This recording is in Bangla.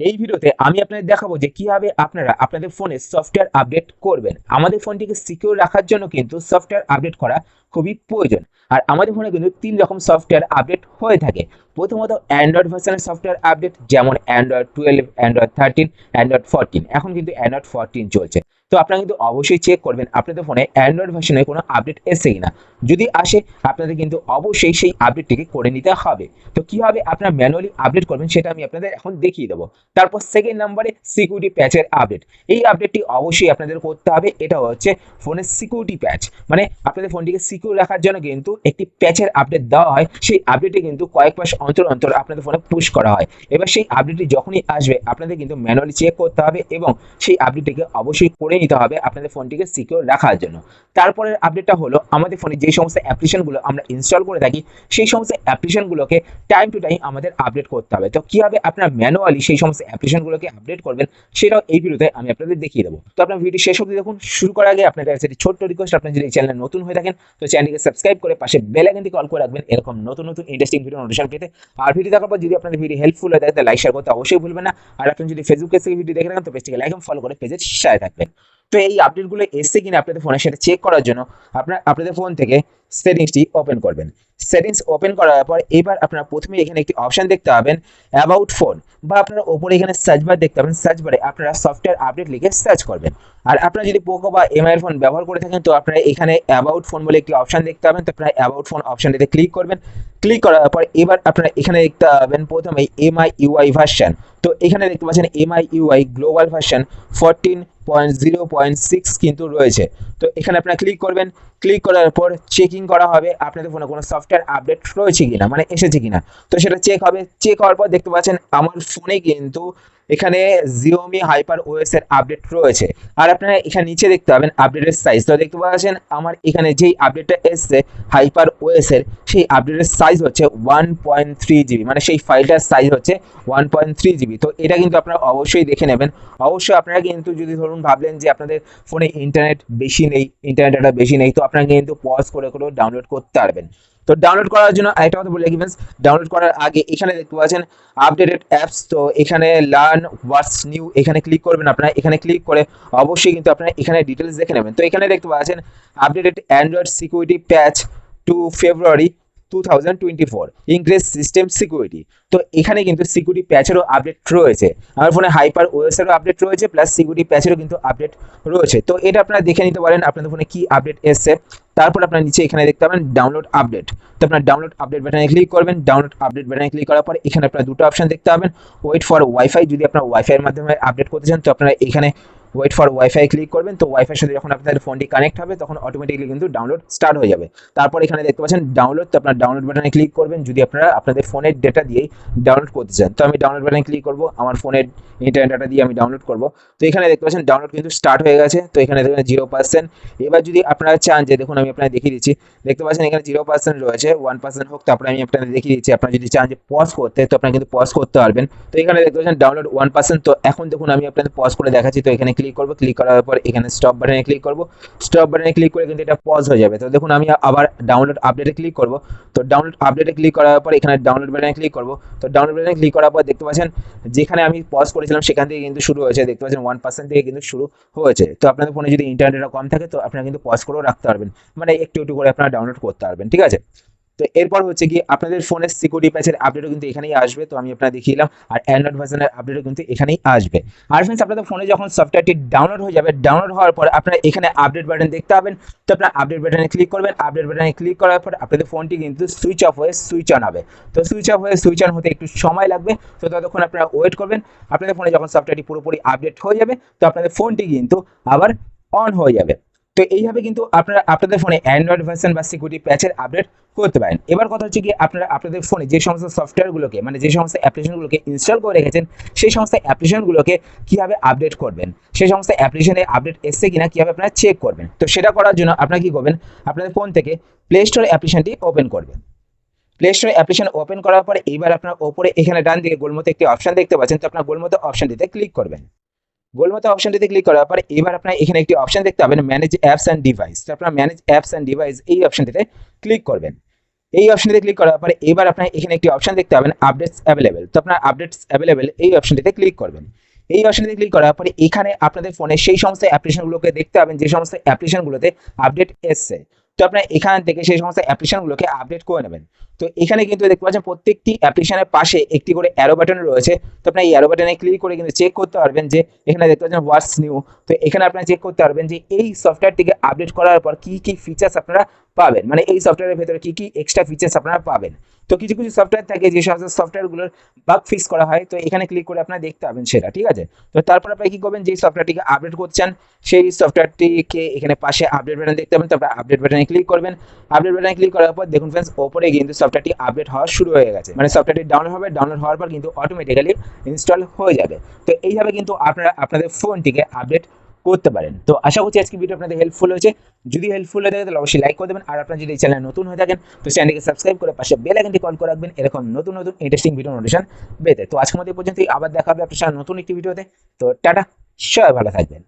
এই ভিডিওতে আমি আপনাদের দেখাবো যে কীভাবে আপনারা আপনাদের ফোনে সফটওয়্যার আপডেট করবেন। আমাদের ফোনটিকে সিকিউর রাখার জন্য কিন্তু সফটওয়্যার আপডেট করা খুবই প্রয়োজন। আর আমাদের ফোনে কিন্তু তিন রকম সফটওয়্যার আপডেট হয়ে থাকে। প্রথমত অ্যান্ড্রয়েড ভার্সনের সফটওয়্যার আপডেট যেমন Android twelve Android thirteen Android fourteen এখন কিন্তু অ্যান্ড্রয়েড ফোরটিন চলছে। তো আপনারা কিন্তু অবশ্যই চেক করবেন, আপনাদের ফোনে অ্যান্ড্রয়েড ভার্সনে কোনো আপডেট এসে কিনা। যদি আসে, আপনাদের কিন্তু অবশ্যই সেই আপডেটটিকে করে নিতে হবে। তো কীভাবে আপনারা ম্যানুয়ালি আপডেট করবেন, সেটা আমি আপনাদের এখন দেখিয়ে দেবো। তারপর সেকেন্ড নাম্বারে সিকিউরিটি প্যাচের আপডেট এই আপডেটটি অবশ্যই আপনাদের করতে হবে। এটা হচ্ছে ফোনের সিকিউরিটি প্যাচ মানে আপনাদের ফোনটিকে সিকিউর রাখার জন্য কিন্তু একটি প্যাচের আপডেট দেওয়া হয়, সেই আপডেটে কিন্তু কয়েক মাস অন্তর অন্তর আপনাদের ফোনে পুশ করা হয়। এবার সেই আপডেটটি যখনই আসবে, আপনাদের কিন্তু ম্যানুয়ালি চেক করতে হবে এবং সেই আপডেটটিকে অবশ্যই করে নিতে হবে আপনাদের ফোনটিকে সিকিউর রাখার জন্য। তারপরের আপডেটটা হলো, আমাদের ফোনে যে সমস্ত অ্যাপ্লিকেশনগুলো আমরা ইনস্টল করে থাকি, সেই সমস্ত অ্যাপ্লিকেশনগুলোকে টাইম টু টাইম আমাদের আপডেট করতে হবে। তো কীভাবে আপনার ম্যানুয়ালি সেই সমস্ত অ্যাপ্লিকেশনগুলোকে আপডেট করবেন, সেটাও এই ভিডিওতে আমি আপনাদের দেখিয়ে দেবো। তো আপনার ভিডিও শেষ অবধি দেখুন, শুরু করার আগে আপনাদের কাছে একটি ছোট্ট রিকোয়েস্ট আপনার যদি চ্যানেলে নতুন হয়ে থাকেন, তো চ্যানেলটিকে সাবস্ক্রাইব করে পাশে বেল আইকনটি কল করে রাখবেন। এরকম নতুন নতুন ইন্টারেস্টিং ভিডিও নোটিফিকেশন পেতে। আর ভিডিও দেখার পর যদি আপনাদের ভিডিও হেল্পফুল হয়, তাহলে লাইক শেয়ার করতে অবশ্যই ভুলবেন না। আর আপনি যদি ফেসবুক পেজ থেকে ভিডিও দেখে রাখেন তো পেজটিকে লাইক এবং ফলো করে পেজের শেয়ার থাকবেন। তো এই আপডেটগুলো এসছে কিনা আপনাদের ফোনে সেটা চেক করার জন্য আপনার, আপনাদের ফোন থেকে সেটিংসটি ওপেন করবেন। সেটিংস ওপেন করার পর এবার আপনারা প্রথমে এখানে একটি অপশন দেখতে পাবেন অ্যাবাউট ফোন বা আপনারা ওপরে এখানে সার্চ বার দেখতে পাবেন। সার্চ বারে আপনারা সফটওয়্যার আপডেট লিখে সার্চ করবেন। আর আপনারা যদি পোকো বা এমআই ফোন ব্যবহার করে থাকেন, তো আপনারা এখানে অ্যাবাউট ফোন বলে একটি অপশন দেখতে পাবেন। তো আপনারা অ্যাবাউট ফোন অপশনটিতে ক্লিক করবেন। ক্লিক করার পর এবার আপনারা এখানে দেখতে পাবেন প্রথমে এমআই ইউআই ভার্সন তো এখানে দেখতে পাচ্ছেন MI UI global version fourteen point zero point six কিন্তু রয়েছে। তো এখানে আপনারা ক্লিক করবেন। ক্লিক করার পর চেকিং করা হবে আপনাদের ফোনে কোনো সফটওয়্যার আপডেট রয়েছে কিনা মানে এসেছে কিনা। তো সেটা চেক হবে। চেক হওয়ার পর দেখতে পাচ্ছেন আমার ফোনে কিন্তু এখানে জিওমি হাইপার ওএস এর আপডেট রয়েছে। আর আপনারা এখানে নিচে দেখতে পাবেন আপডেটের সাইজ তো দেখতে পাচ্ছেন আমার এখানে যেই আপডেটটা এসছে হাইপার ওএস এর সেই আপডেটের সাইজ হচ্ছে ওয়ান পয়েন্ট থ্রি জিবি মানে সেই ফাইলটার সাইজ হচ্ছে ওয়ান পয়েন্ট থ্রি জিবি তো এটা কিন্তু আপনারা অবশ্যই দেখে নেবেন। অবশ্যই আপনারা কিন্তু যদি ধরুন ভাবলেন যে আপনাদের ফোনে ইন্টারনেট বেশি নেই ইন্টারনেট ডাটা বেশি নেই, তো আপনারা কিন্তু পজ করে করেও ডাউনলোড করতে পারবেন। তো ডাউনলোড করার জন্য আরেকটা কথা বলে রাখি ডাউনলোড করার আগে এখানে দেখতে পাচ্ছেন আপডেটেড অ্যাপস তো এখানে লার্ন হোয়াটস নিউ এখানে ক্লিক করবেন আপনারা। এখানে ক্লিক করে অবশ্যই কিন্তু আপনারা এখানে ডিটেলস দেখে নেবেন। তো এখানে দেখতে পাচ্ছেন updated Android security patch two February two thousand twenty four increase system security তো এখানে কিন্তু সিকিউরিটি প্যাচেরও আপডেট রয়েছে। আমার ফোনে হাইপার ওএসেরও আপডেট রয়েছে প্লাস সিকিউরিটি প্যাচেরও কিন্তু আপডেট রয়েছে। তো এটা আপনারা দেখে নিতে পারেন আপনাদের ফোনে কি আপডেট এসছে। তারপর আপনার নিচে এখানে দেখতে পাবেন ডাউনলোড আপডেট তো আপনার ডাউনলোড আপডেট বাটনে ক্লিক করবেন। ডাউনলোড আপডেট বাটনে ক্লিক করার পর এখানে আপনার দুটো অপশন দেখতে পাবেন। ওয়েট ফর ওয়াইফাই যদি আপনার ওয়াইফাইয়ের মাধ্যমে আপডেট করতে চান, তো আপনারা এখানে ওয়েট ফর ওয়াইফাই ক্লিক করবেন, তো ওয়াইফাইয়ের সাথে যখন আপনাদের ফোনটি কানেক্ট হবে, তখন অটোমেটিকলি কিন্তু ডাউনলোড স্টার্ট হয়ে যাবে। তারপর এখানে দেখতে পাচ্ছেন ডাউনলোড তো আপনার ডাউনলোড বাটনে ক্লিক করবেন। যদি আপনারা আপনাদের ফোনের ডেটা দিয়েই ডাউনলোড করতে চান, তো আমি ডাউনলোড বাটনে ক্লিক করব, আমার ফোনের ইন্টারনেট ডাটা দিয়ে আমি ডাউনলোড করব। তো এখানে দেখতে পাচ্ছেন ডাউনলোড কিন্তু স্টার্ট হয়ে গেছে, তো এখানে দেখবেন জিরো পার্সেন্ট এবার যদি আপনারা চান যে, দেখুন আমি আপনাদের দেখিয়ে দিচ্ছি, দেখতে পাচ্ছেন এখানে জিরো পার্সেন্ট রয়েছে ওয়ান পার্সেন্ট হোক তারপরে আমি আপনাদের দেখিয়ে দিচ্ছি। আপনারা যদি চান যে পজ করতে, তো আপনারা কিন্তু পজ করতে পারবেন। তো এখানে দেখতে পাচ্ছেন ডাউনলোড ওয়ান পার্সেন্ট তো এখন দেখুন আমি আপনাদের পজ করে দেখাচ্ছি, তো এখানে ক্লিক করব ক্লিক করার পর এখানে স্টপ বাটনে ক্লিক করব। স্টপ বাটনে ক্লিক করে কিন্তু এটা পজ হয়ে যাবে। তো দেখুন, আমি আবার ডাউনলোড আপডেটে ক্লিক করব। তো ডাউনলোড আপডেটে ক্লিক করার পর এখানে ডাউনলোড বাটনে ক্লিক করব। তো ডাউনলোড বাটনে ক্লিক করার পর দেখতে পাচ্ছেন, যেখানে আমি পজ করেছিলাম সেখান থেকে কিন্তু শুরু হয়েছে। দেখতে পাচ্ছেন ওয়ান পার্সেন্ট থেকে কিন্তু শুরু হয়েছে। তো আপনাদের ফোনে যদি ইন্টারনেটটা কম থাকে, তো আপনারা কিন্তু পজ করেও রাখতে পারবেন। মানে একটু একটু করে আপনারা ডাউনলোড করতে পারবেন, ঠিক আছে? তো এরপর হচ্ছে কি আপনাদের ফোনের সিকিউরিটি প্যাচের আপডেটও কিন্তু এখানেই আসবে। তো আমি আপনার দেখিয়ে দিলাম, আর অ্যান্ড্রয়েড ভার্সনের আপডেটও কিন্তু এখানেই আসবে। আর ফ্রেন্ডস আপনাদের ফোনে যখন সফটওয়্যারটি ডাউনলোড হয়ে যাবে ডাউনলোড হওয়ার পর আপনারা এখানে আপডেট বাটন দেখতে পাবেন। তো আপনার আপডেট বাটনে ক্লিক করবেন আপডেট বাটনে ক্লিক করার পর আপনাদের ফোনটি কিন্তু সুইচ অফ হয়ে সুইচ অন হবে। তো সুইচ অফ হয়ে সুইচ অন হতে একটু সময় লাগবে। তো ততক্ষণ আপনারা ওয়েট করবেন। আপনাদের ফোনে যখন সফটওয়্যারটি পুরোপুরি আপডেট হয়ে যাবে, তো আপনাদের ফোনটি কিন্তু আবার অন হয়ে যাবে। তো এইভাবে কিন্তু আপনারা আপনাদের ফোনে অ্যান্ড্রয়েড ভার্সন বা সিকিউরিটি প্যাচের আপডেট করতে পারেন। এবার কথা হচ্ছে কি, আপনারা আপনাদের ফোনে যে সমস্ত সফটওয়্যারগুলোকে মানে যে সমস্ত অ্যাপ্লিকেশনগুলোকে ইনস্টল করে রেখেছেন, সেই সমস্ত অ্যাপ্লিকেশনগুলোকে কীভাবে আপডেট করবেন? সেই সমস্ত অ্যাপ্লিকেশনে আপডেট এসছে কিনা কীভাবে আপনারা চেক করবেন? তো সেটা করার জন্য আপনারা কী করবেন? আপনাদের ফোন থেকে প্লে স্টোর অ্যাপ্লিকেশনটি ওপেন করবেন। প্লে স্টোর অ্যাপ্লিকেশন ওপেন করার পরে এইবার আপনার ওপরে এখানে ডান দিকে গোলমতো একটি অপশন দেখতে পাচ্ছেন, তো আপনার গোলমতো অপশনটিতে ক্লিক করবেন। গোলমতো অপশনটিতে ক্লিক করার পরে এবার আপনার এখানে একটি অপশন দেখতে পাবেন ম্যানেজ অ্যাপস অ্যান্ড ডিভাইস আপনার ম্যানেজ অ্যাপস অ্যান্ড ডিভাইস এই অপশনটিতে ক্লিক করবেন। এই অপশনটিতে ক্লিক করার পরে এবার আপনার এখানে একটি অপশন দেখতে পাবেন আপডেটস অ্যাভেলেবেল তো আপনার আপডেটস অ্যাভেলেবেল এই অপশনটিতে ক্লিক করবেন। এই অপশনটিতে ক্লিক করার পরে এখানে আপনাদের ফোনে সেই সমস্ত অ্যাপ্লিকেশনগুলোকে দেখতে পাবেন, যে সমস্ত অ্যাপ্লিকেশনগুলোতে আপডেট এসছে। তো আপনার এখান থেকে সেই সমস্ত অ্যাপ্লিকেশনগুলোকে আপডেট করে নেবেন। তো এখানে কিন্তু দেখতে পাচ্ছেন প্রত্যেকটি অ্যাপ্লিকেশনের পাশে একটি করে অ্যারো বাটন রয়েছে। তো আপনার এই অ্যারো বাটনে ক্লিক করে কিন্তু চেক করতে পারবেন যে এখানে দেখতে পাচ্ছেন হোয়াটস নিউ তো এখানে আপনারা চেক করতে পারবেন যে এই সফটওয়্যারটিকে আপডেট করার পর কী কী ফিচার্স আপনারা পাবেন। মানে এই সফটওয়্যারের ভেতরে কি কি এক্সট্রা ফিচার্স আপনারা পাবেন। তো কিছু কিছু সফটওয়্যার থাকে যে সমস্ত সফটওয়্যারগুলোর বাগ ফিক্স করা হয়, তো এখানে ক্লিক করে আপনারা দেখতে পাবেন সেটা, ঠিক আছে? তো তারপর আপনি কি করবেন? যেই সফটওয়্যারটিকে আপডেট করছেন, সেই সফটওয়্যারটিকে এখানে পাশে আপডেট বাটন দেখতে পাবেন, তারপর আপডেট বাটনে ক্লিক করবেন। আপডেট বাটনে ক্লিক করার পর দেখুন ফ্রেন্ডস ওপরে কিন্তু সফটওয়্যারটি আপডেট হওয়া শুরু হয়ে গেছে। মানে সফটওয়্যারটি ডাউনলোড হবে ডাউনলোড হওয়ার পর কিন্তু অটোমেটিক্যালি ইনস্টল হয়ে যাবে। তো এইভাবে কিন্তু আপনারা, আপনাদের ফোনটিকে আপডেট করতে পারেন। তো আশা করছি আজকে ভিডিও আপনাদের হেল্পফুল হয়েছে। যদি হেল্পফুল হয়ে থাকে, তাহলে অবশ্যই লাইক করে দেবেন। আর আপনার যদি চ্যানেল নতুন হয়ে থাকেন, তো চ্যানেলকে সাবস্ক্রাইব করে পাশে বেল আইকনটি কল করে রাখবেন। এরকম নতুন নতুন ইন্টারেস্টিং ভিডিও নোটিশন পেতে। তো আজকের মধ্যে পর্যন্তই। আবার দেখা হবে আপনার সাথে নতুন একটি ভিডিওতে তো টাটা, সবাই ভালো থাকবেন।